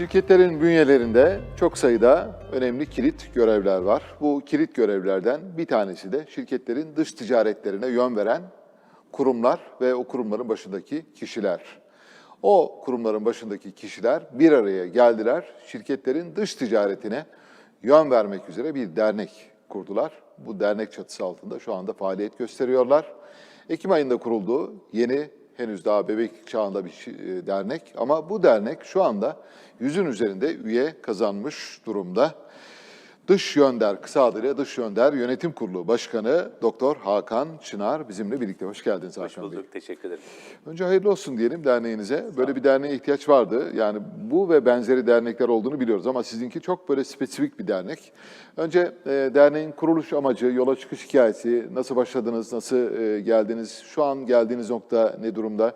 Şirketlerin bünyelerinde çok sayıda önemli kilit görevler var. Bu kilit görevlerden bir tanesi de şirketlerin dış ticaretlerine yön veren kurumlar ve o kurumların başındaki kişiler. O kurumların başındaki kişiler bir araya geldiler. Şirketlerin dış ticaretine yön vermek üzere bir dernek kurdular. Bu dernek çatısı altında şu anda faaliyet gösteriyorlar. Ekim ayında kurulduğu yeni henüz daha bebek çağında bir e, dernek ama bu dernek şu anda yüzün üzerinde üye kazanmış durumda. Dış Yönder, kısa adıyla Dış Yönder Yönetim Kurulu Başkanı Doktor Hakan Çınar bizimle birlikte. Hoş geldiniz Hoş Hakan Bey. bulduk, teşekkür ederim. Önce hayırlı olsun diyelim derneğinize. Böyle bir derneğe ihtiyaç vardı. Yani bu ve benzeri dernekler olduğunu biliyoruz ama sizinki çok böyle spesifik bir dernek. Önce e, derneğin kuruluş amacı, yola çıkış hikayesi, nasıl başladınız, nasıl e, geldiniz, şu an geldiğiniz nokta ne durumda?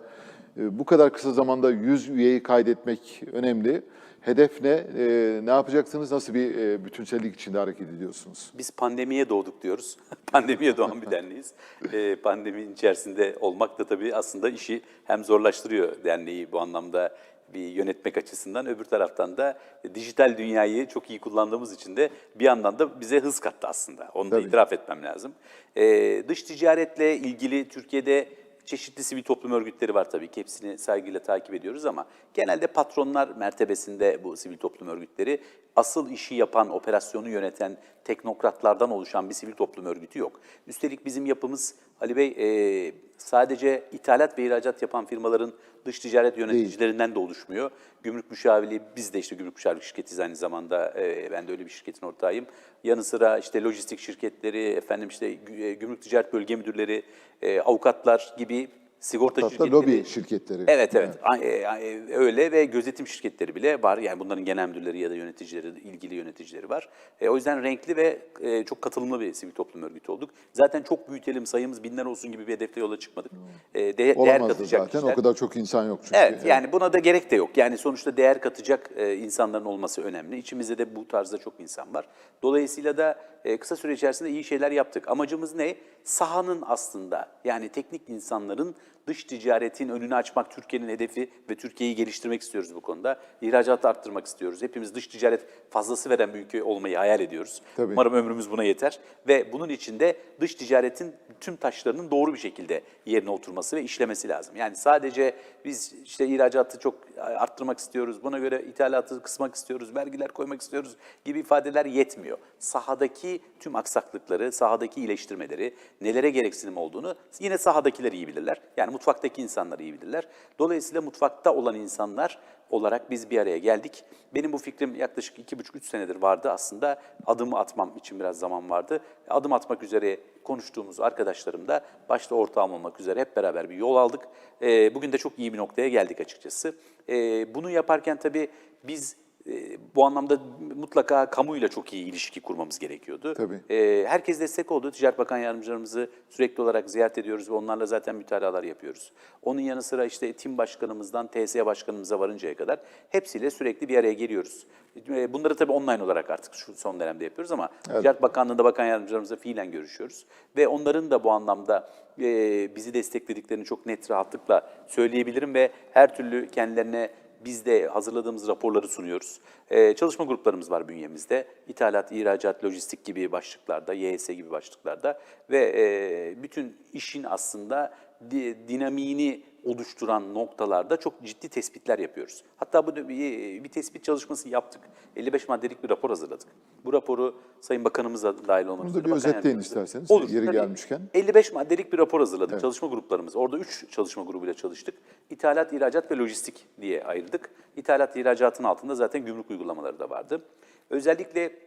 E, bu kadar kısa zamanda 100 üyeyi kaydetmek önemli. Hedef ne? E, ne yapacaksınız? Nasıl bir e, bütünsellik içinde hareket ediyorsunuz? Biz pandemiye doğduk diyoruz. pandemiye doğan bir derneğiz. Ee, pandeminin içerisinde olmak da tabii aslında işi hem zorlaştırıyor derneği bu anlamda bir yönetmek açısından. Öbür taraftan da dijital dünyayı çok iyi kullandığımız için de bir yandan da bize hız kattı aslında. Onu da Tabii. itiraf etmem lazım. Ee, dış ticaretle ilgili Türkiye'de çeşitli sivil toplum örgütleri var tabii ki. Hepsini saygıyla takip ediyoruz ama genelde patronlar mertebesinde bu sivil toplum örgütleri asıl işi yapan, operasyonu yöneten teknokratlardan oluşan bir sivil toplum örgütü yok. Üstelik bizim yapımız Ali Bey e, sadece ithalat ve ihracat yapan firmaların dış ticaret yöneticilerinden de oluşmuyor. Gümrük müşavirliği, biz de işte gümrük müşavirlik şirketiyiz aynı zamanda. E, ben de öyle bir şirketin ortağıyım. Yanı sıra işte lojistik şirketleri, efendim işte e, gümrük ticaret bölge müdürleri, e, avukatlar gibi sigorta Hatta şirketleri. lobi şirketleri. Evet evet A- e, e, öyle ve gözetim şirketleri bile var. Yani bunların genel müdürleri ya da yöneticileri, ilgili yöneticileri var. E, o yüzden renkli ve e, çok katılımlı bir sivil toplum örgütü olduk. Zaten çok büyütelim sayımız binler olsun gibi bir hedefle yola çıkmadık. E, de- değer katacak zaten. kişiler. O kadar çok insan yok çünkü. Evet yani buna da gerek de yok. Yani sonuçta değer katacak e, insanların olması önemli. İçimizde de bu tarzda çok insan var. Dolayısıyla da e, kısa süre içerisinde iyi şeyler yaptık. Amacımız ne? Sahanın aslında yani teknik insanların dış ticaretin önünü açmak Türkiye'nin hedefi ve Türkiye'yi geliştirmek istiyoruz bu konuda. İhracatı arttırmak istiyoruz. Hepimiz dış ticaret fazlası veren bir ülke olmayı hayal ediyoruz. Tabii. Umarım ömrümüz buna yeter. Ve bunun içinde dış ticaretin tüm taşlarının doğru bir şekilde yerine oturması ve işlemesi lazım. Yani sadece biz işte ihracatı çok arttırmak istiyoruz, buna göre ithalatı kısmak istiyoruz, vergiler koymak istiyoruz gibi ifadeler yetmiyor. Sahadaki tüm aksaklıkları, sahadaki iyileştirmeleri, nelere gereksinim olduğunu yine sahadakiler iyi bilirler. Yani mutfaktaki insanlar iyi bilirler. Dolayısıyla mutfakta olan insanlar olarak biz bir araya geldik. Benim bu fikrim yaklaşık iki buçuk, üç senedir vardı aslında. Adımı atmam için biraz zaman vardı. Adım atmak üzere konuştuğumuz arkadaşlarım da başta ortağım olmak üzere hep beraber bir yol aldık. Ee, bugün de çok iyi bir noktaya geldik açıkçası. Ee, bunu yaparken tabii biz e, bu anlamda mutlaka kamuyla çok iyi ilişki kurmamız gerekiyordu. Tabii. Ee, herkes destek oldu. Ticaret Bakan Yardımcılarımızı sürekli olarak ziyaret ediyoruz ve onlarla zaten mütalalar yapıyoruz. Onun yanı sıra işte tim başkanımızdan TSE başkanımıza varıncaya kadar hepsiyle sürekli bir araya geliyoruz. Ee, Bunları tabii online olarak artık şu son dönemde yapıyoruz ama Ticaret Bakanlığı'nda bakan yardımcılarımızla fiilen görüşüyoruz. Ve onların da bu anlamda e, bizi desteklediklerini çok net rahatlıkla söyleyebilirim ve her türlü kendilerine biz de hazırladığımız raporları sunuyoruz. Ee, çalışma gruplarımız var bünyemizde. İthalat, ihracat, lojistik gibi başlıklarda, YS gibi başlıklarda ve e, bütün işin aslında di- dinamiğini oluşturan noktalarda çok ciddi tespitler yapıyoruz. Hatta bu bir, bir tespit çalışması yaptık. 55 maddelik bir rapor hazırladık. Bu raporu Sayın Bakanımız da dahil olmak Bunu da üzere. bir özetleyin isterseniz, Olur, yeri tabii. gelmişken. 55 maddelik bir rapor hazırladık çalışma gruplarımız. Orada 3 çalışma grubuyla çalıştık. İthalat, ihracat ve lojistik diye ayırdık. İthalat, ihracatın altında zaten gümrük uygulamaları da vardı. Özellikle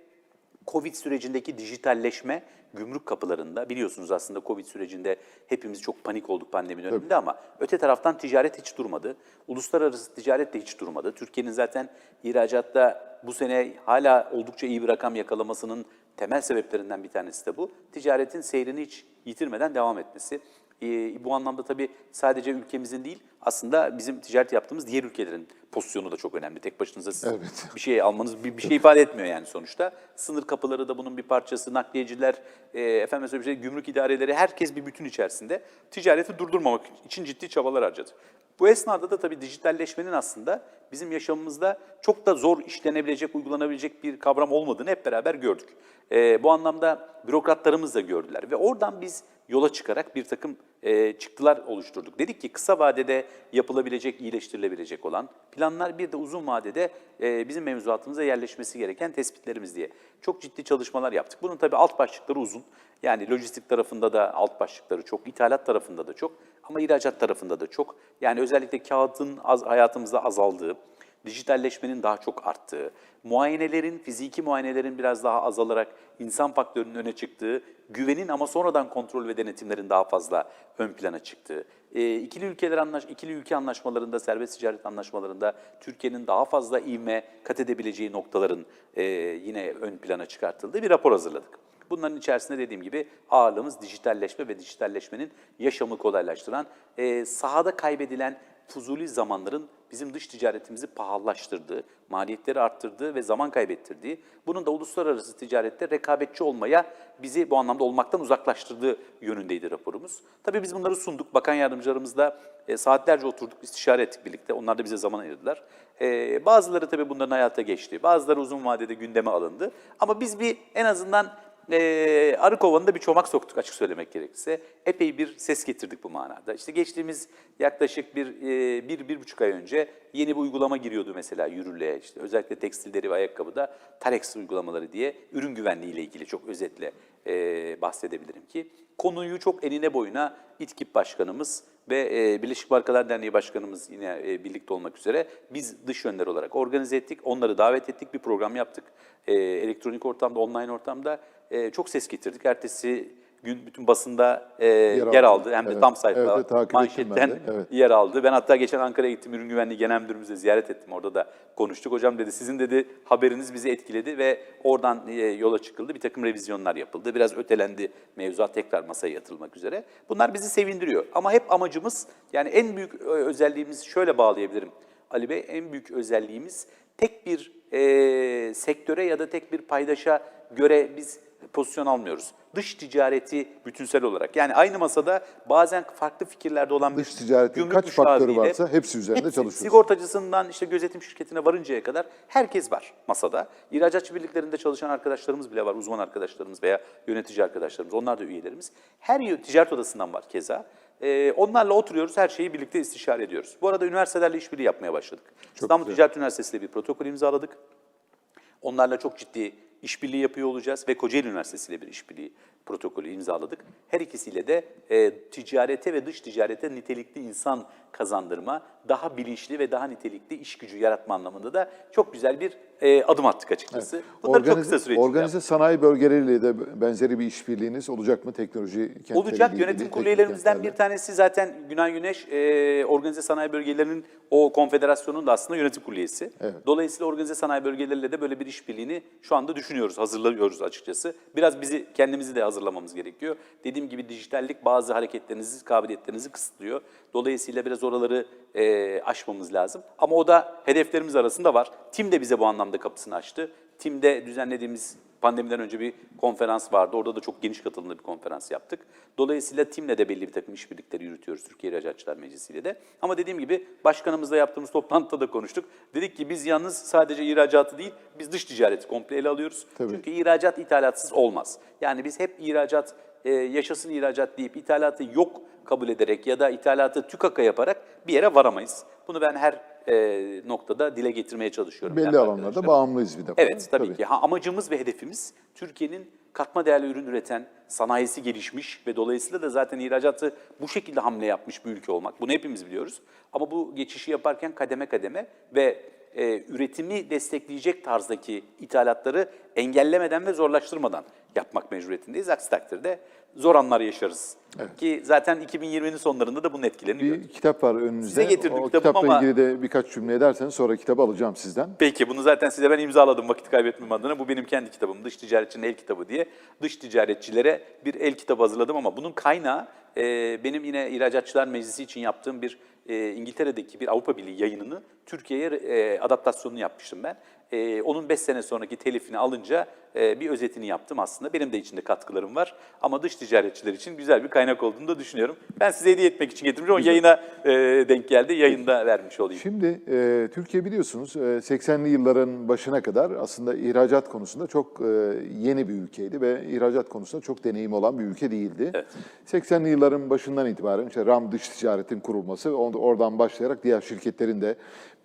Covid sürecindeki dijitalleşme gümrük kapılarında biliyorsunuz aslında Covid sürecinde hepimiz çok panik olduk pandemi döneminde ama öte taraftan ticaret hiç durmadı. Uluslararası ticaret de hiç durmadı. Türkiye'nin zaten ihracatta bu sene hala oldukça iyi bir rakam yakalamasının temel sebeplerinden bir tanesi de bu. Ticaretin seyrini hiç yitirmeden devam etmesi. Ee, bu anlamda tabii sadece ülkemizin değil, aslında bizim ticaret yaptığımız diğer ülkelerin pozisyonu da çok önemli. Tek başınıza siz Evet. bir şey almanız bir, bir şey ifade etmiyor yani sonuçta. Sınır kapıları da bunun bir parçası, nakliyeciler, e, efendim söyleyeyim, şey, gümrük idareleri herkes bir bütün içerisinde ticareti durdurmamak için ciddi çabalar harcadı. Bu esnada da tabii dijitalleşmenin aslında bizim yaşamımızda çok da zor işlenebilecek, uygulanabilecek bir kavram olmadığını hep beraber gördük. E, bu anlamda bürokratlarımız da gördüler ve oradan biz yola çıkarak bir takım e, çıktılar oluşturduk. Dedik ki kısa vadede yapılabilecek, iyileştirilebilecek olan planlar bir de uzun vadede e, bizim mevzuatımıza yerleşmesi gereken tespitlerimiz diye. Çok ciddi çalışmalar yaptık. Bunun tabii alt başlıkları uzun. Yani lojistik tarafında da alt başlıkları çok, ithalat tarafında da çok ama ihracat tarafında da çok. Yani özellikle kağıdın az, hayatımızda azaldığı, dijitalleşmenin daha çok arttığı, muayenelerin, fiziki muayenelerin biraz daha azalarak insan faktörünün öne çıktığı, güvenin ama sonradan kontrol ve denetimlerin daha fazla ön plana çıktığı, e, ikili ülkeler anlaş, ikili ülke anlaşmalarında, serbest ticaret anlaşmalarında Türkiye'nin daha fazla ivme kat edebileceği noktaların e, yine ön plana çıkartıldığı bir rapor hazırladık. Bunların içerisinde dediğim gibi ağırlığımız dijitalleşme ve dijitalleşmenin yaşamı kolaylaştıran, e, sahada kaybedilen fuzuli zamanların bizim dış ticaretimizi pahalılaştırdığı, maliyetleri arttırdığı ve zaman kaybettirdiği, bunun da uluslararası ticarette rekabetçi olmaya bizi bu anlamda olmaktan uzaklaştırdığı yönündeydi raporumuz. Tabii biz bunları sunduk. Bakan yardımcılarımızla e, saatlerce oturduk, istişare ettik birlikte. Onlar da bize zaman ayırdılar. E, bazıları tabii bunların hayata geçti. Bazıları uzun vadede gündeme alındı. Ama biz bir en azından e, arı kovanında bir çomak soktuk açık söylemek gerekirse. Epey bir ses getirdik bu manada. İşte geçtiğimiz yaklaşık bir, e, bir, bir buçuk ay önce yeni bir uygulama giriyordu mesela yürürlüğe. İşte özellikle tekstilleri ve ayakkabıda Tarex uygulamaları diye ürün güvenliği ile ilgili çok özetle e, bahsedebilirim ki. Konuyu çok enine boyuna İTKİP Başkanımız ve e, Birleşik Markalar Derneği Başkanımız yine e, birlikte olmak üzere biz dış yönler olarak organize ettik. Onları davet ettik, bir program yaptık. E, elektronik ortamda, online ortamda e, çok ses getirdik. Ertesi gün bütün basında e, yer, aldı. aldı. Hem de Evet. tam sayfa Evet, manşetten de. Evet. yer aldı. Ben hatta geçen Ankara'ya gittim. Ürün Güvenliği Genel Müdürümüzle ziyaret ettim. Orada da konuştuk. Hocam dedi sizin dedi haberiniz bizi etkiledi ve oradan e, yola çıkıldı. Bir takım revizyonlar yapıldı. Biraz ötelendi mevzuat tekrar masaya yatırılmak üzere. Bunlar bizi sevindiriyor. Ama hep amacımız yani en büyük ö- özelliğimiz şöyle bağlayabilirim. Ali Bey en büyük özelliğimiz tek bir e, sektöre ya da tek bir paydaşa göre biz pozisyon almıyoruz. Dış ticareti bütünsel olarak. Yani aynı masada bazen farklı fikirlerde olan Dış ticaretin kaç faktörü varsa hepsi üzerinde hepsi, çalışıyoruz. Sigortacısından işte gözetim şirketine varıncaya kadar herkes var masada. İhracatçı birliklerinde çalışan arkadaşlarımız bile var, uzman arkadaşlarımız veya yönetici arkadaşlarımız. Onlar da üyelerimiz. Her ticaret odasından var keza. Ee, onlarla oturuyoruz, her şeyi birlikte istişare ediyoruz. Bu arada üniversitelerle işbirliği yapmaya başladık. İstanbul güzel. Ticaret Üniversitesi ile bir protokol imzaladık. Onlarla çok ciddi işbirliği yapıyor olacağız ve Kocaeli Üniversitesi ile bir işbirliği protokolü imzaladık. Her ikisiyle de e, ticarete ve dış ticarete nitelikli insan kazandırma, daha bilinçli ve daha nitelikli iş gücü yaratma anlamında da çok güzel bir e, adım attık açıkçası. Bunları çok kısa süre organize sanayi bölgeleriyle de benzeri bir işbirliğiniz olacak mı teknoloji kentleriyle Olacak. ilgili, Yönetim kurulu üyelerimizden bir tanesi zaten Günay Güneş, e, Organize Sanayi Bölgelerinin o konfederasyonun da aslında yönetim kurulu üyesi. Evet. Dolayısıyla organize sanayi bölgeleriyle de böyle bir işbirliğini şu anda düşünüyoruz, hazırlıyoruz açıkçası. Biraz bizi kendimizi de hazırlamamız gerekiyor. Dediğim gibi dijitallik bazı hareketlerinizi, kabiliyetlerinizi kısıtlıyor. Dolayısıyla biraz oraları e, aşmamız lazım. Ama o da hedeflerimiz arasında var. Tim de bize bu anlamda kapısını açtı. Tim'de düzenlediğimiz pandemiden önce bir konferans vardı. Orada da çok geniş katılımlı bir konferans yaptık. Dolayısıyla Tim'le de belli bir takım işbirlikleri yürütüyoruz Türkiye İhracatçılar Meclisi ile de. Ama dediğim gibi başkanımızla yaptığımız toplantıda da konuştuk. Dedik ki biz yalnız sadece ihracatı değil, biz dış ticareti komple ele alıyoruz. Tabii. Çünkü ihracat ithalatsız olmaz. Yani biz hep ihracat, e, yaşasın ihracat deyip ithalatı yok kabul ederek ya da ithalatı tükaka yaparak bir yere varamayız. Bunu ben her e, noktada dile getirmeye çalışıyorum. Belli kendi alanlarda bağımlıyız bir defa. Evet tabii, ki. Ha, amacımız ve hedefimiz Türkiye'nin katma değerli ürün üreten, sanayisi gelişmiş ve dolayısıyla da zaten ihracatı bu şekilde hamle yapmış bir ülke olmak. Bunu hepimiz biliyoruz. Ama bu geçişi yaparken kademe kademe ve e, üretimi destekleyecek tarzdaki ithalatları engellemeden ve zorlaştırmadan yapmak mecburiyetindeyiz. Aksi takdirde zor anlar yaşarız. Ki zaten 2020'nin sonlarında da bunun etkilerini gördük. Bir kitap var önünüzde. Size getirdim o kitabımı kitapla ama- ilgili de birkaç cümle ederseniz sonra kitabı alacağım sizden. Peki bunu zaten size ben imzaladım vakit kaybetmem adına. Bu benim kendi kitabım. Dış ticaretçinin el kitabı diye. Dış ticaretçilere bir el kitabı hazırladım ama bunun kaynağı e, benim yine İhracatçılar Meclisi için yaptığım bir e, İngiltere'deki bir Avrupa Birliği yayınını Türkiye'ye e, adaptasyonunu yapmıştım ben. E, onun 5 sene sonraki telifini alınca e, bir özetini yaptım aslında. Benim de içinde katkılarım var ama dış ticaretçiler için güzel bir kaynak olduğunu da düşünüyorum. Ben size hediye etmek için getirmişim ama yayına e, denk geldi. Yayında vermiş olayım. Şimdi e, Türkiye biliyorsunuz e, 80'li yılların başına kadar aslında ihracat konusunda çok e, yeni bir ülkeydi ve ihracat konusunda çok deneyim olan bir ülke değildi. Evet. 80'li yılların başından itibaren işte RAM dış ticaretin kurulması ve oradan başlayarak diğer şirketlerin de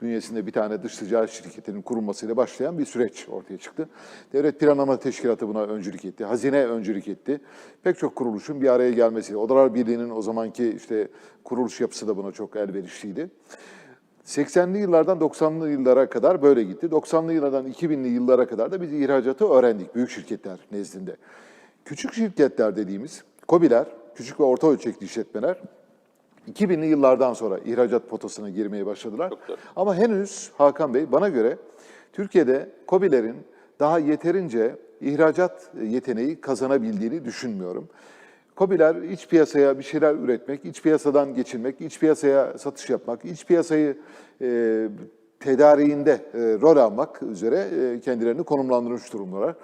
bünyesinde bir tane dış ticaret şirketinin kurulmasıyla başlayan bir süreç ortaya çıktı. Devlet Planlama Teşkilatı buna öncülük etti. Hazine öncülük etti. Pek çok kuruluşun bir araya gelmesiyle. Odalar Birliği'nin o zamanki işte kuruluş yapısı da buna çok elverişliydi. 80'li yıllardan 90'lı yıllara kadar böyle gitti. 90'lı yıllardan 2000'li yıllara kadar da biz ihracatı öğrendik büyük şirketler nezdinde. Küçük şirketler dediğimiz KOBİ'ler, küçük ve orta ölçekli işletmeler 2000'li yıllardan sonra ihracat potasına girmeye başladılar. Çok doğru. Ama henüz Hakan Bey bana göre Türkiye'de KOBİ'lerin daha yeterince ihracat yeteneği kazanabildiğini düşünmüyorum. KOBİ'ler iç piyasaya bir şeyler üretmek, iç piyasadan geçinmek, iç piyasaya satış yapmak, iç piyasayı e, tedariğinde e, rol almak üzere e, kendilerini konumlandırmış durumdalar.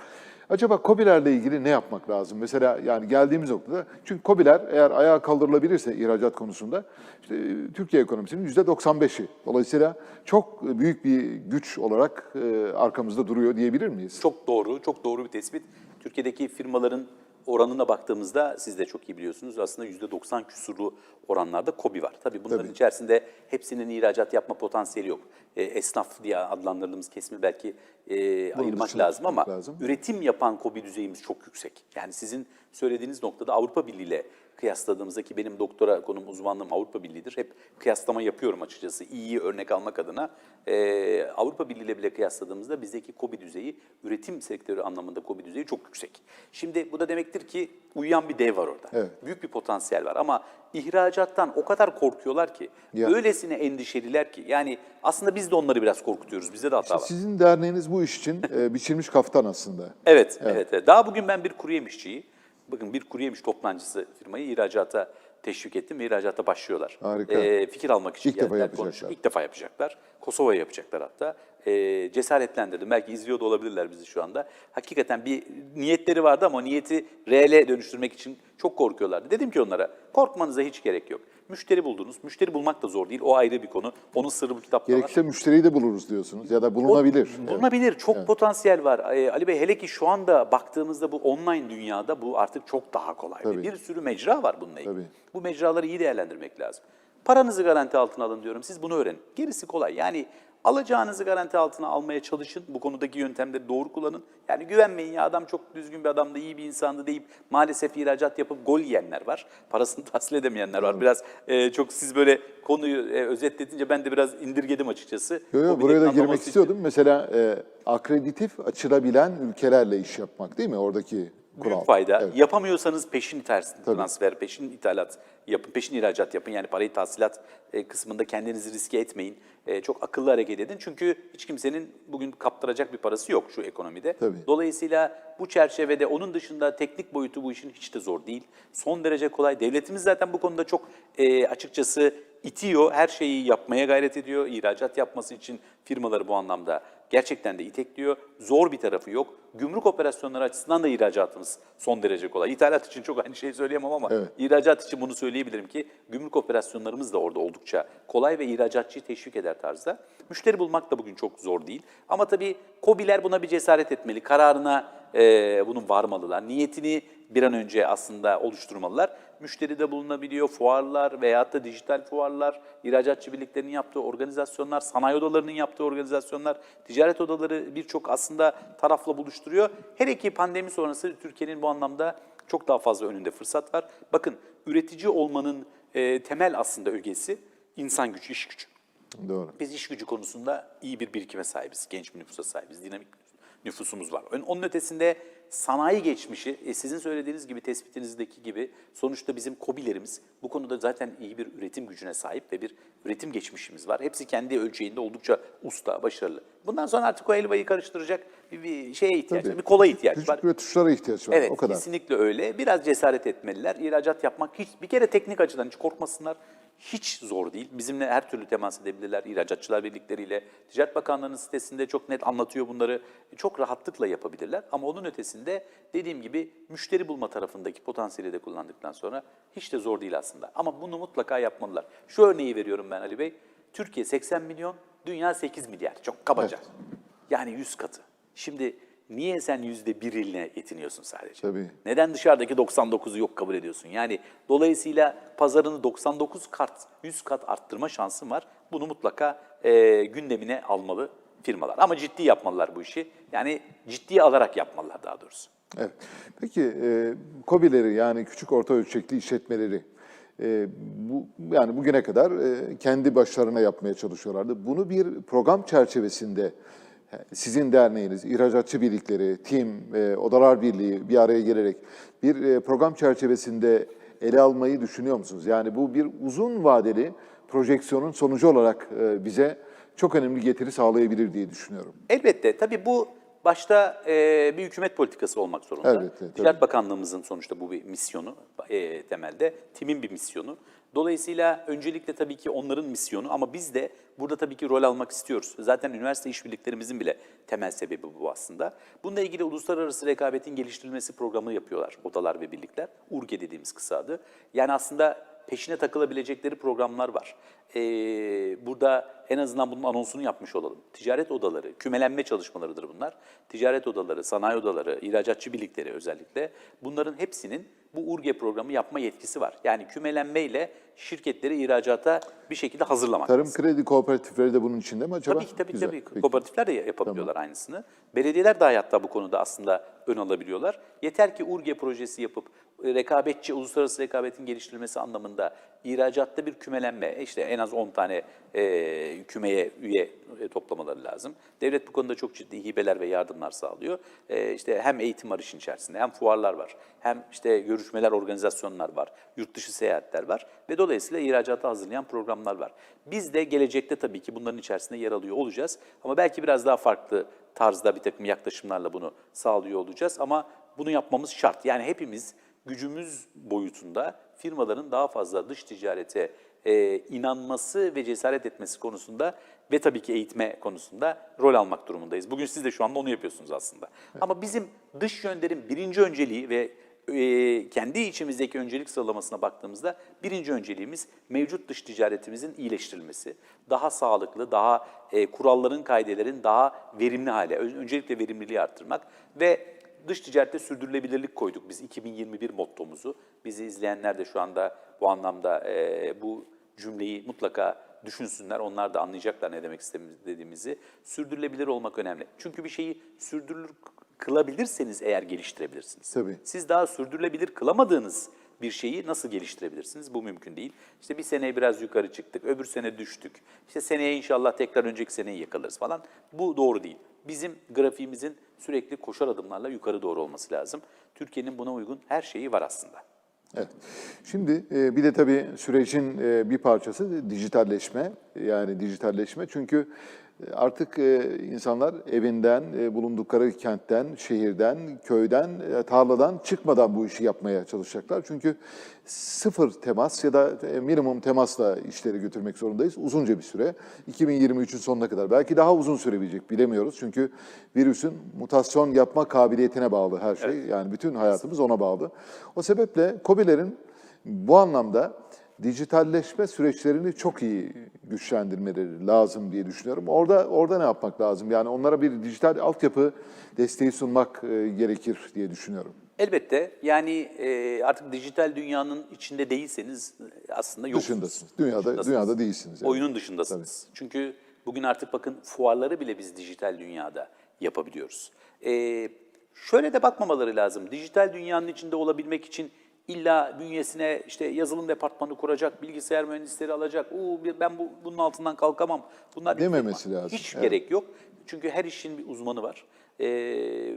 Acaba KOBİ'lerle ilgili ne yapmak lazım? Mesela yani geldiğimiz noktada, çünkü KOBİ'ler eğer ayağa kaldırılabilirse ihracat konusunda, işte e, Türkiye ekonomisinin yüzde 95'i. Dolayısıyla çok büyük bir güç olarak e, arkamızda duruyor diyebilir miyiz? Çok doğru, çok doğru bir tespit. Türkiye'deki firmaların oranına baktığımızda siz de çok iyi biliyorsunuz aslında %90 küsurlu oranlarda KOBİ var. Tabii bunların Tabii. içerisinde hepsinin ihracat yapma potansiyeli yok. E, esnaf diye adlandırdığımız kesimi belki e, ayırmak lazım ama lazım. üretim yapan KOBİ düzeyimiz çok yüksek. Yani sizin söylediğiniz noktada Avrupa Birliği ile kıyasladığımızda ki benim doktora konum uzmanlığım Avrupa Birliği'dir. Hep kıyaslama yapıyorum açıkçası iyi örnek almak adına. Ee, Avrupa Birliği ile bile kıyasladığımızda bizdeki KOBİ düzeyi, üretim sektörü anlamında KOBİ düzeyi çok yüksek. Şimdi bu da demektir ki uyuyan bir dev var orada. Evet. Büyük bir potansiyel var ama ihracattan o kadar korkuyorlar ki, Ya. öylesine endişeliler ki. Yani aslında biz de onları biraz korkutuyoruz. Bizde de hata var. Sizin derneğiniz bu iş için e, biçilmiş kaftan aslında. Evet, evet, evet. Daha bugün ben bir kuru yemişçiyi, bakın bir kuru yemiş toptancısı firmayı ihracata teşvik ettim ve ihracata başlıyorlar. Harika. Ee, fikir almak için İlk defa yapacaklar. konuştuk. İlk defa yapacaklar. Kosova'ya yapacaklar hatta. Ee, cesaretlendirdim. Belki izliyor da olabilirler bizi şu anda. Hakikaten bir niyetleri vardı ama niyeti reale dönüştürmek için çok korkuyorlardı. Dedim ki onlara, korkmanıza hiç gerek yok. Müşteri buldunuz. Müşteri bulmak da zor değil. O ayrı bir konu. Onun sırrı bu kitapta var. Gerekirse müşteriyi de buluruz diyorsunuz ya da bulunabilir. Evet. Bulunabilir. Çok potansiyel var. Ee, Ali Bey hele ki şu anda baktığımızda bu online dünyada bu artık çok daha kolay. Tabii. Bir sürü mecra var bununla ilgili. Tabii. Bu mecraları iyi değerlendirmek lazım. Paranızı garanti altına alın diyorum. Siz bunu öğrenin. Gerisi kolay. Yani alacağınızı garanti altına almaya çalışın. Bu konudaki yöntemleri doğru kullanın. Yani güvenmeyin ya adam çok düzgün bir adamdı, iyi bir insandı deyip maalesef ihracat yapıp gol yiyenler var. Parasını tahsil edemeyenler var. Biraz e, çok siz böyle konuyu e, özetletince ben de biraz indirgedim açıkçası. Yo, yo, buraya da girmek anlaması için. istiyordum. Mesela e, akreditif açılabilen ülkelerle iş yapmak değil mi oradaki kural? Büyük fayda. Evet. Yapamıyorsanız peşin iter- transfer, peşin ithalat yapın, peşin ihracat yapın. Yani parayı tahsilat e, kısmında kendinizi riske etmeyin. E, çok akıllı hareket edin. Çünkü hiç kimsenin bugün kaptıracak bir parası yok şu ekonomide. Tabii. Dolayısıyla bu çerçevede onun dışında teknik boyutu bu işin hiç de zor değil. Son derece kolay. Devletimiz zaten bu konuda çok e, açıkçası itiyor. Her şeyi yapmaya gayret ediyor. İhracat yapması için firmaları bu anlamda gerçekten de itekliyor. Zor bir tarafı yok. Gümrük operasyonları açısından da ihracatımız son derece kolay. İthalat için çok aynı şeyi söyleyemem ama Evet. ihracat için bunu söyleyebilirim ki gümrük operasyonlarımız da orada oldukça kolay ve ihracatçıyı teşvik eder tarzda. Müşteri bulmak da bugün çok zor değil. Ama tabii KOBİ'ler buna bir cesaret etmeli. Kararına e, bunun varmalılar. Niyetini bir an önce aslında oluşturmalılar. Müşteri de bulunabiliyor, fuarlar veyahut da dijital fuarlar, ihracatçı birliklerinin yaptığı organizasyonlar, sanayi odalarının yaptığı organizasyonlar, ticaret odaları birçok aslında tarafla buluşturuyor. Hele ki pandemi sonrası Türkiye'nin bu anlamda çok daha fazla önünde fırsat var. Bakın üretici olmanın e, temel aslında ögesi insan gücü, iş gücü. Doğru. Biz iş gücü konusunda iyi bir birikime sahibiz, genç bir nüfusa sahibiz, dinamik bir nüfus. Nüfusumuz var. Onun ötesinde sanayi geçmişi, e, sizin söylediğiniz gibi, tespitinizdeki gibi sonuçta bizim KOBİ'lerimiz bu konuda zaten iyi bir üretim gücüne sahip ve bir üretim geçmişimiz var. Hepsi kendi ölçeğinde oldukça usta, başarılı. Bundan sonra artık o helvayı karıştıracak bir, bir şeye ihtiyaç var, bir kola ihtiyaç var. Küçük ve tuşlara ihtiyaç var. Evet, o kadar. kesinlikle öyle. Biraz cesaret etmeliler. İhracat yapmak hiç, bir kere teknik açıdan hiç korkmasınlar. Hiç zor değil. Bizimle her türlü temas edebilirler. İhracatçılar birlikleriyle. Ticaret Bakanlığı'nın sitesinde çok net anlatıyor bunları. Çok rahatlıkla yapabilirler. Ama onun ötesinde dediğim gibi müşteri bulma tarafındaki potansiyeli de kullandıktan sonra hiç de zor değil aslında. Ama bunu mutlaka yapmalılar. Şu örneği veriyorum ben Ali Bey. Türkiye 80 milyon, dünya 8 milyar. Çok kabaca. Yani 100 katı. Şimdi niye sen yüzde biriyle yetiniyorsun sadece? Tabii. Neden dışarıdaki 99'u yok kabul ediyorsun? Yani dolayısıyla pazarını 99 kat, 100 kat arttırma şansın var. Bunu mutlaka e, gündemine almalı firmalar. Ama ciddi yapmalılar bu işi. Yani ciddiye alarak yapmalılar daha doğrusu. Evet. Peki e, KOBİ'leri yani küçük orta ölçekli işletmeleri e, bu yani bugüne kadar e, kendi başlarına yapmaya çalışıyorlardı. Bunu bir program çerçevesinde sizin derneğiniz, ihracatçı birlikleri, TİM, Odalar Birliği bir araya gelerek bir e, program çerçevesinde ele almayı düşünüyor musunuz? Yani bu bir uzun vadeli projeksiyonun sonucu olarak e, bize çok önemli getiri sağlayabilir diye düşünüyorum. Elbette. Tabii bu başta e, bir hükümet politikası olmak zorunda. Elbette, tabii. Ticaret Bakanlığımızın sonuçta bu bir misyonu e, temelde. TİM'in bir misyonu. Dolayısıyla öncelikle tabii ki onların misyonu ama biz de burada tabii ki rol almak istiyoruz. Zaten üniversite işbirliklerimizin bile temel sebebi bu aslında. Bununla ilgili uluslararası rekabetin geliştirilmesi programı yapıyorlar odalar ve birlikler. URGE dediğimiz kısa adı. Yani aslında peşine takılabilecekleri programlar var. Ee, burada en azından bunun anonsunu yapmış olalım. Ticaret odaları, kümelenme çalışmalarıdır bunlar. Ticaret odaları, sanayi odaları, ihracatçı birlikleri özellikle bunların hepsinin bu URGE programı yapma yetkisi var. Yani kümelenmeyle şirketleri ihracata bir şekilde hazırlamak. Tarım kredi kooperatifleri de bunun içinde mi acaba? Tabii ki tabii Güzel, tabii. peki. Kooperatifler de yapabiliyorlar aynısını. Belediyeler dahi hatta bu konuda aslında ön alabiliyorlar. Yeter ki URGE projesi yapıp rekabetçi, uluslararası rekabetin geliştirilmesi anlamında ihracatta bir kümelenme, işte en az 10 tane e, kümeye üye e, toplamaları lazım. Devlet bu konuda çok ciddi hibeler ve yardımlar sağlıyor. E, işte hem eğitim var işin içerisinde, hem fuarlar var, hem işte görüşmeler, organizasyonlar var, yurt dışı seyahatler var ve dolayısıyla ihracata hazırlayan programlar var. Biz de gelecekte tabii ki bunların içerisinde yer alıyor olacağız ama belki biraz daha farklı tarzda bir takım yaklaşımlarla bunu sağlıyor olacağız ama bunu yapmamız şart. Yani hepimiz gücümüz boyutunda firmaların daha fazla dış ticarete e, inanması ve cesaret etmesi konusunda ve tabii ki eğitme konusunda rol almak durumundayız. Bugün siz de şu anda onu yapıyorsunuz aslında. Ama bizim dış yönlerin birinci önceliği ve e, kendi içimizdeki öncelik sıralamasına baktığımızda birinci önceliğimiz mevcut dış ticaretimizin iyileştirilmesi. Daha sağlıklı, daha e, kuralların, kaidelerin daha verimli hale, ön- öncelikle verimliliği arttırmak ve dış ticarette sürdürülebilirlik koyduk biz 2021 mottomuzu. Bizi izleyenler de şu anda bu anlamda e, bu cümleyi mutlaka düşünsünler. Onlar da anlayacaklar ne demek istediğimizi. Sürdürülebilir olmak önemli. Çünkü bir şeyi sürdürülür kılabilirseniz eğer geliştirebilirsiniz. Tabii. Siz daha sürdürülebilir kılamadığınız bir şeyi nasıl geliştirebilirsiniz? Bu mümkün değil. İşte bir sene biraz yukarı çıktık, öbür sene düştük. İşte seneye inşallah tekrar önceki seneyi yakalarız falan. Bu doğru değil. Bizim grafiğimizin sürekli koşar adımlarla yukarı doğru olması lazım. Türkiye'nin buna uygun her şeyi var aslında. Evet. Şimdi e, bir de tabii sürecin e, bir parçası dijitalleşme. Yani dijitalleşme çünkü artık e, insanlar evinden, e, bulundukları kentten, şehirden, köyden, e, tarladan çıkmadan bu işi yapmaya çalışacaklar. Çünkü sıfır temas ya da e, minimum temasla işleri götürmek zorundayız uzunca bir süre. 2023'ün sonuna kadar. Belki daha uzun sürebilecek bilemiyoruz. Çünkü virüsün mutasyon yapma kabiliyetine bağlı her şey. Yani bütün hayatımız ona bağlı. O sebeple KOBİ'lerin bu anlamda dijitalleşme süreçlerini çok iyi güçlendirmeleri lazım diye düşünüyorum. Orada orada ne yapmak lazım? Yani onlara bir dijital altyapı desteği sunmak e, gerekir diye düşünüyorum. Elbette yani e, artık dijital dünyanın içinde değilseniz e, aslında yoksunuz. Dışındasınız. Dünyada Dışındasınız. dünyada değilsiniz. yani. Oyunun dışındasınız. Çünkü bugün artık bakın fuarları bile biz dijital dünyada yapabiliyoruz. Ee, şöyle de bakmamaları lazım. Dijital dünyanın içinde olabilmek için illa bünyesine işte yazılım departmanı kuracak, bilgisayar mühendisleri alacak. Bir- ben bu, bunun altından kalkamam. Bunlar Dememesi lazım, Hiç evet. gerek yok. Çünkü her işin bir uzmanı var. e,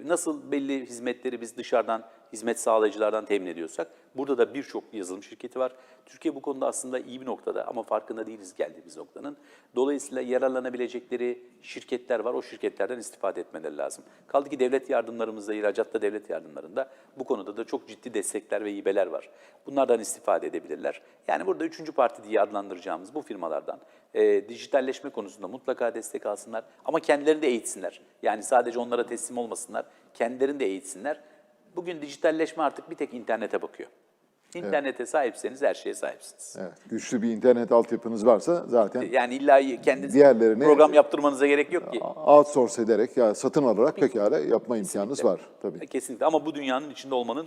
nasıl belli hizmetleri biz dışarıdan, hizmet sağlayıcılardan temin ediyorsak, burada da birçok yazılım şirketi var. Türkiye bu konuda aslında iyi bir noktada ama farkında değiliz geldiğimiz noktanın. Dolayısıyla yararlanabilecekleri şirketler var, o şirketlerden istifade etmeleri lazım. Kaldı ki devlet yardımlarımızda, ihracatta devlet yardımlarında bu konuda da çok ciddi destekler ve hibeler var. Bunlardan istifade edebilirler. Yani burada üçüncü parti diye adlandıracağımız bu firmalardan e, dijitalleşme konusunda mutlaka destek alsınlar ama kendilerini de eğitsinler. Yani sadece onlara teslim olmasınlar, kendilerini de eğitsinler. Bugün dijitalleşme artık bir tek internete bakıyor. İnternete sahipseniz her şeye sahipsiniz. Evet, güçlü bir internet altyapınız varsa zaten Yani illa kendiniz Diğerlerini- program yaptırmanıza gerek yok ki. outsource ederek ya satın alarak pekala yapma imkanınız var tabii. Kesinlikle ama bu dünyanın içinde olmanın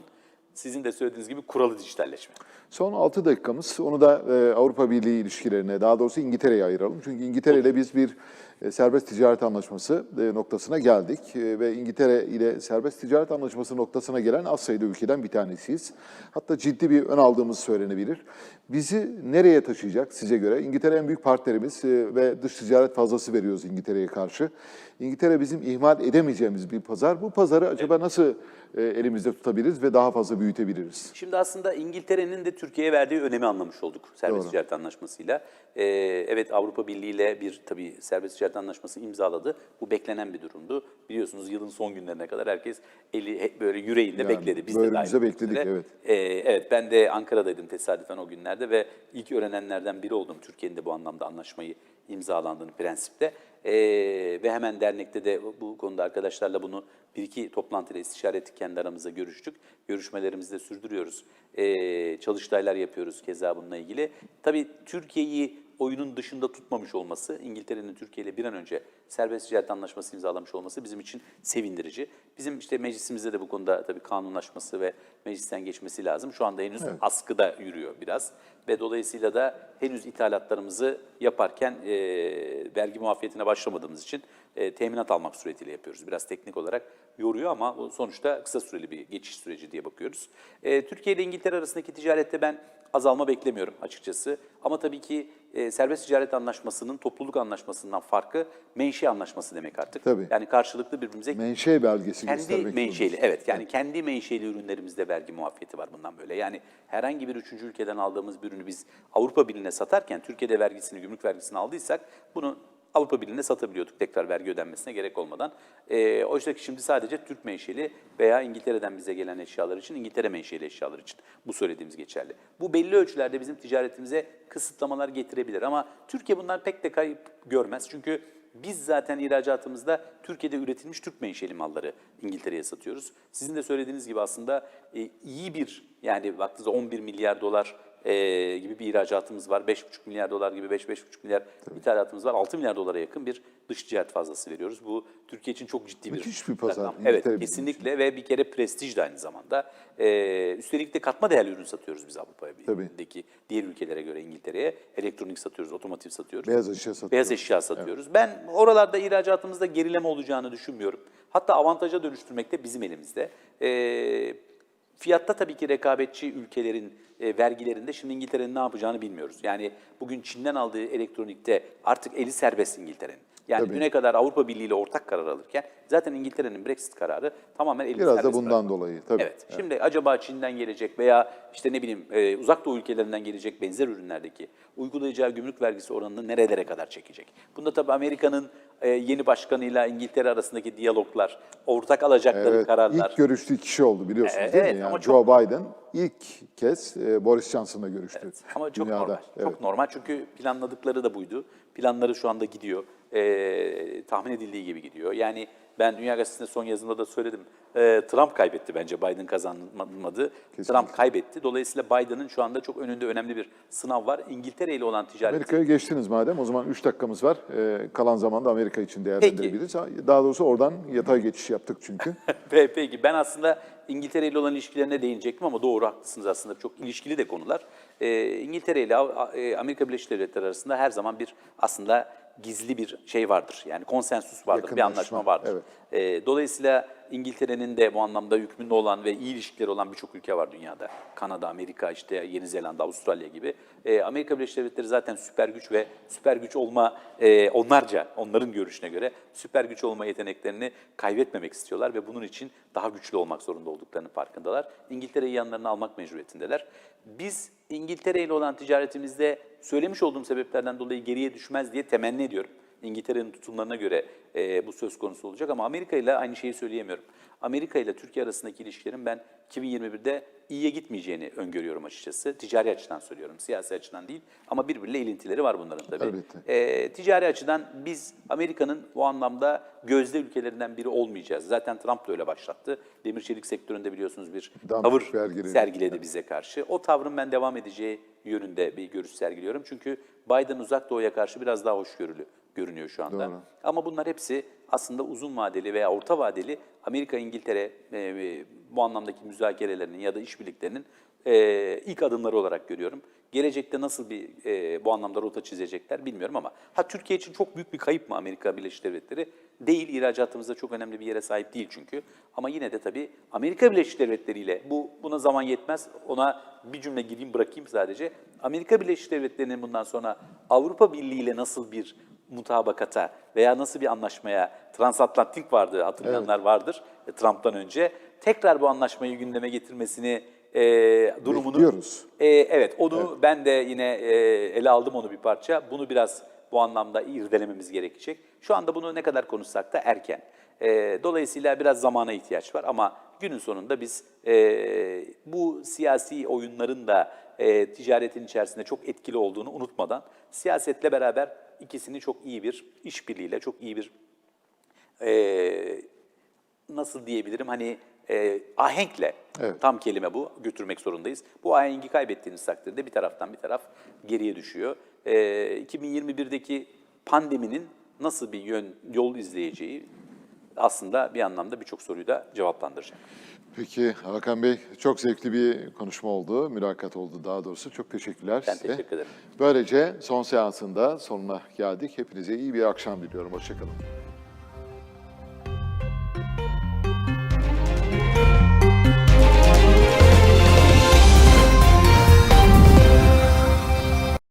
sizin de söylediğiniz gibi kuralı dijitalleşme. Son 6 dakikamız onu da e, Avrupa Birliği ilişkilerine daha doğrusu İngiltere'ye ayıralım. Çünkü İngiltere ile biz bir serbest ticaret anlaşması e, noktasına geldik E, ve İngiltere ile serbest ticaret anlaşması noktasına gelen az sayıda ülkeden bir tanesiyiz. Hatta ciddi bir ön aldığımız söylenebilir. Bizi nereye taşıyacak size göre? İngiltere en büyük partnerimiz e, ve dış ticaret fazlası veriyoruz İngiltere'ye karşı. İngiltere bizim ihmal edemeyeceğimiz bir pazar. Bu pazarı acaba nasıl e, elimizde tutabiliriz ve daha fazla büyütebiliriz? Şimdi aslında İngiltere'nin de Türkiye'ye verdiği önemi anlamış olduk serbest Doğru. ticaret anlaşmasıyla. Ee, evet Avrupa Birliği ile bir tabii serbest ticaret anlaşması imzaladı. Bu beklenen bir durumdu. Biliyorsunuz yılın son günlerine kadar herkes eli böyle yüreğinde Yani bekledi. Biz de dahil olmak bekledik, üzere. evet. Ee, evet ben de Ankara'daydım tesadüfen o günlerde ve ilk öğrenenlerden biri oldum. Türkiye'nin de bu anlamda anlaşmayı imzalandığını prensipte. Ee, ve hemen dernekte de bu konuda arkadaşlarla bunu bir iki toplantıyla istişare ettik, kendi aramızda görüştük. Görüşmelerimizi de sürdürüyoruz. Ee, çalıştaylar yapıyoruz keza bununla ilgili. Tabii Türkiye'yi oyunun dışında tutmamış olması, İngiltere'nin Türkiye ile bir an önce serbest ticaret anlaşması imzalamış olması bizim için sevindirici. Bizim işte meclisimizde de bu konuda tabii kanunlaşması ve meclisten geçmesi lazım. Şu anda henüz askıda yürüyor biraz ve dolayısıyla da henüz ithalatlarımızı yaparken e, vergi muafiyetine başlamadığımız için e, teminat almak suretiyle yapıyoruz. Biraz teknik olarak yoruyor ama sonuçta kısa süreli bir geçiş süreci diye bakıyoruz. E, Türkiye ile İngiltere arasındaki ticarette ben azalma beklemiyorum açıkçası. Ama tabii ki e, serbest ticaret anlaşmasının topluluk anlaşmasından farkı menşe anlaşması demek artık. Tabii. Yani karşılıklı birbirimize Menşe belgesi kendi göstermek menşeli, evet yani kendi menşeli ürünlerimizde vergi muafiyeti var bundan böyle. Yani herhangi bir üçüncü ülkeden aldığımız bir ürünü biz Avrupa Birliği'ne satarken Türkiye'de vergisini, gümrük vergisini aldıysak bunu Avrupa Birliği'ne satabiliyorduk tekrar vergi ödenmesine gerek olmadan. E, oysa ki şimdi sadece Türk menşeli veya İngiltere'den bize gelen eşyalar için, İngiltere menşeli eşyalar için bu söylediğimiz geçerli. Bu belli ölçülerde bizim ticaretimize kısıtlamalar getirebilir ama Türkiye bundan pek de kayıp görmez. Çünkü biz zaten ihracatımızda Türkiye'de üretilmiş Türk menşeli malları İngiltere'ye satıyoruz. Sizin de söylediğiniz gibi aslında e, iyi bir yani baktığınızda 11 milyar dolar e, gibi bir ihracatımız var. 5,5 milyar dolar gibi 5-5,5 milyar ithalatımız var. 6 milyar dolara yakın bir dış ticaret fazlası veriyoruz. Bu Türkiye için çok ciddi bir Müthiş bir pazar, rakam. Evet kesinlikle ve bir kere prestij de aynı zamanda. E, üstelik de katma değerli ürün satıyoruz biz Avrupa Tabii. Birliği'ndeki diğer ülkelere göre İngiltere'ye. Elektronik satıyoruz, otomotiv satıyoruz. Beyaz eşya satıyoruz. Beyaz eşya satıyoruz. Ben oralarda ihracatımızda gerileme olacağını düşünmüyorum. Hatta avantaja dönüştürmek de bizim elimizde. Ee, fiyatta tabii ki rekabetçi ülkelerin e, vergilerinde şimdi İngiltere'nin ne yapacağını bilmiyoruz. Yani bugün Çin'den aldığı elektronikte artık eli serbest İngiltere'nin. Yani Tabii. düne kadar Avrupa Birliği ile ortak karar alırken zaten İngiltere'nin Brexit kararı tamamen eli Biraz da bundan bırakmak. dolayı tabii. Evet. Şimdi acaba Çin'den gelecek veya işte ne bileyim e, uzak doğu ülkelerinden gelecek benzer ürünlerdeki uygulayacağı gümrük vergisi oranını nerelere kadar çekecek? Bunda tabii Amerika'nın e, yeni başkanıyla İngiltere arasındaki diyaloglar, ortak alacakları Evet, kararlar. ilk görüştüğü kişi oldu biliyorsunuz Evet, değil mi? evet, Yani ama Joe çok- Biden ilk kez e, Boris Johnson'la görüştü. Ama çok dünyada. normal. Evet. Çok normal çünkü planladıkları da buydu. Planları şu anda gidiyor. Ee, tahmin edildiği gibi gidiyor. Yani ben Dünya Gazetesi'nde son yazımda da söyledim. Ee, Trump kaybetti bence Biden kazanmadı. Trump kaybetti. Dolayısıyla Biden'ın şu anda çok önünde önemli bir sınav var. İngiltere ile olan ticaret Amerika'ya geçtiniz madem o zaman 3 dakikamız var. E, kalan zamanda Amerika için değerlendirebiliriz. Daha doğrusu oradan yatay geçiş yaptık çünkü. Pe- Peki ben aslında İngiltere ile olan ilişkilerine değinecektim ama doğru haklısınız aslında çok ilişkili de konular. Ee, İngiltere ile e, Amerika Birleşik Devletleri arasında her zaman bir aslında gizli bir şey vardır. Yani konsensus vardır, bir anlaşma vardır. evet. Ee, dolayısıyla İngiltere'nin de bu anlamda hükmünde olan ve iyi ilişkileri olan birçok ülke var dünyada. Kanada, Amerika, işte Yeni Zelanda, Avustralya gibi. Ee, Amerika Birleşik Devletleri zaten süper güç ve süper güç olma e, onlarca, onların görüşüne göre süper güç olma yeteneklerini kaybetmemek istiyorlar ve bunun için daha güçlü olmak zorunda olduklarının farkındalar. İngiltere'yi yanlarına almak mecburiyetindeler. Biz İngiltere ile olan ticaretimizde söylemiş olduğum sebeplerden dolayı geriye düşmez diye temenni ediyorum. İngiltere'nin tutumlarına göre e, bu söz konusu olacak ama Amerika ile aynı şeyi söyleyemiyorum. Amerika ile Türkiye arasındaki ilişkilerin ben 2021'de iyiye gitmeyeceğini öngörüyorum açıkçası. Ticari açıdan söylüyorum, siyasi açıdan değil. Ama birbiriyle ilintileri var bunların tabii. Elbette. E, ticari açıdan biz Amerika'nın bu anlamda gözde ülkelerinden biri olmayacağız. Zaten Trump da öyle başlattı. Demir çelik sektöründe biliyorsunuz bir Dump tavır vergileri. sergiledi bize karşı. O tavrın ben devam edeceği yönünde bir görüş sergiliyorum. Çünkü Biden uzak doğuya karşı biraz daha hoşgörülü görünüyor şu anda. Doğru. Ama bunlar hepsi aslında uzun vadeli veya orta vadeli Amerika, İngiltere e, e, bu anlamdaki müzakerelerinin ya da işbirliklerinin e, ilk adımları olarak görüyorum. Gelecekte nasıl bir e, bu anlamda rota çizecekler bilmiyorum ama ha Türkiye için çok büyük bir kayıp mı Amerika Birleşik Devletleri? Değil, ihracatımızda çok önemli bir yere sahip değil çünkü. Ama yine de tabii Amerika Birleşik Devletleri ile bu buna zaman yetmez. Ona bir cümle gireyim bırakayım sadece. Amerika Birleşik Devletleri'nin bundan sonra Avrupa Birliği ile nasıl bir mutabakata veya nasıl bir anlaşmaya transatlantik vardı hatırlayanlar vardır e, Trump'tan önce. Tekrar bu anlaşmayı gündeme getirmesini e, durumunu Bekliyoruz. e, evet, onu ben de yine e, ele aldım onu bir parça. Bunu biraz bu anlamda irdelememiz gerekecek. Şu anda bunu ne kadar konuşsak da erken. E, dolayısıyla biraz zamana ihtiyaç var ama günün sonunda biz e, bu siyasi oyunların da e, ticaretin içerisinde çok etkili olduğunu unutmadan siyasetle beraber ikisini çok iyi bir işbirliğiyle, çok iyi bir e, nasıl diyebilirim hani e, ahenkle Evet. tam kelime bu götürmek zorundayız. Bu ahengi kaybettiğiniz takdirde bir taraftan bir taraf geriye düşüyor. E, 2021'deki pandeminin nasıl bir yön yol izleyeceği aslında bir anlamda birçok soruyu da cevaplandıracak. Peki Hakan Bey çok zevkli bir konuşma oldu, mülakat oldu daha doğrusu. Çok teşekkürler Ben size. teşekkür ederim. Böylece son seansında sonuna geldik. Hepinize iyi bir akşam diliyorum. Hoşçakalın.